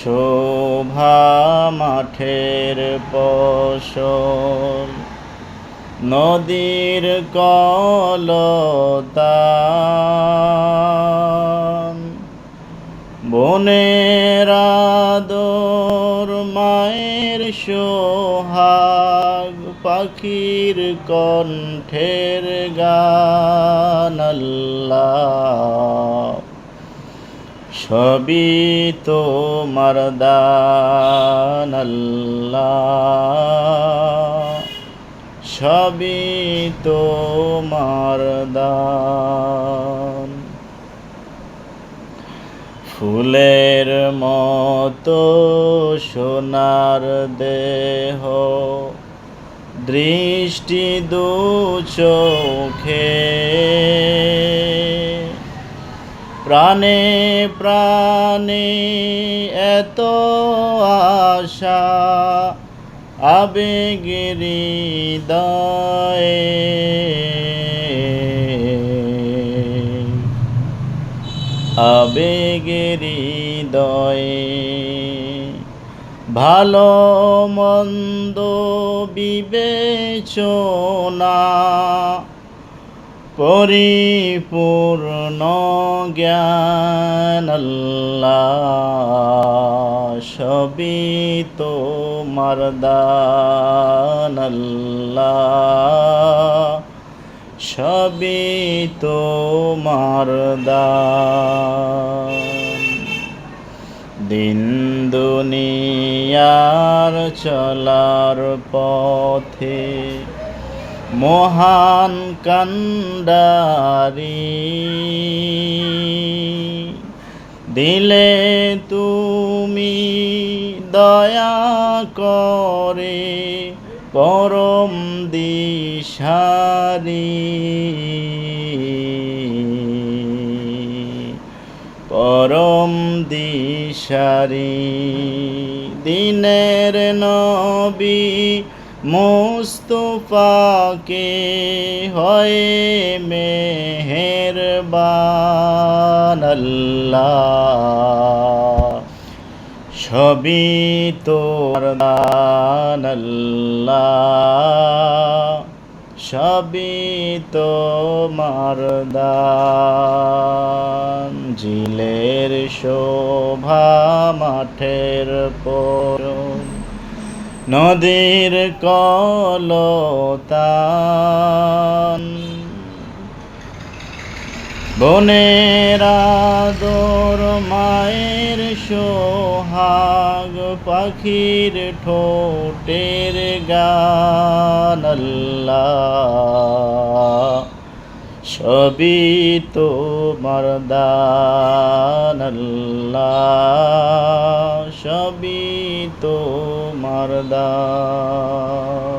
শোভা মাঠের ফসল নদীর কলতা। বনের আদর মায়ের সোহাগ পাখির কণ্ঠের গান আল্লাহ। সবই তোমার দান আল্লাহ। সবই তোমার ফুলের মতো সোনার দেহ দৃষ্টি দু চোখে। প্রাণে প্রাণে এত আশা। আবেগের হৃদয়ে। আবেগের হৃদয়ে। ভালো মন্দ বিবেচনা। পরিপূর্ণ জ্ঞান আল্লাহ সবই তোমার দান। আল্লাহ দিন দুনিয়ার চলার পথে মহান কান্ডারি। দিলে তুমি দয়া করে পরম দিশারি। পরম দিশারি দিনের নবী মুস্তফাকে হয় মেহেরবান আল্লাহ। সবই তোর দান আল্লাহ। সবই তোমার দান। জিলের শোভা মাঠের পরম নদীর কলতান। বনের দোর মায়ের সোহাগ পাখির ঠোঁটের গান আল্লাহ। সবই তোমার দান আল্লাহ সবই তোমার দান।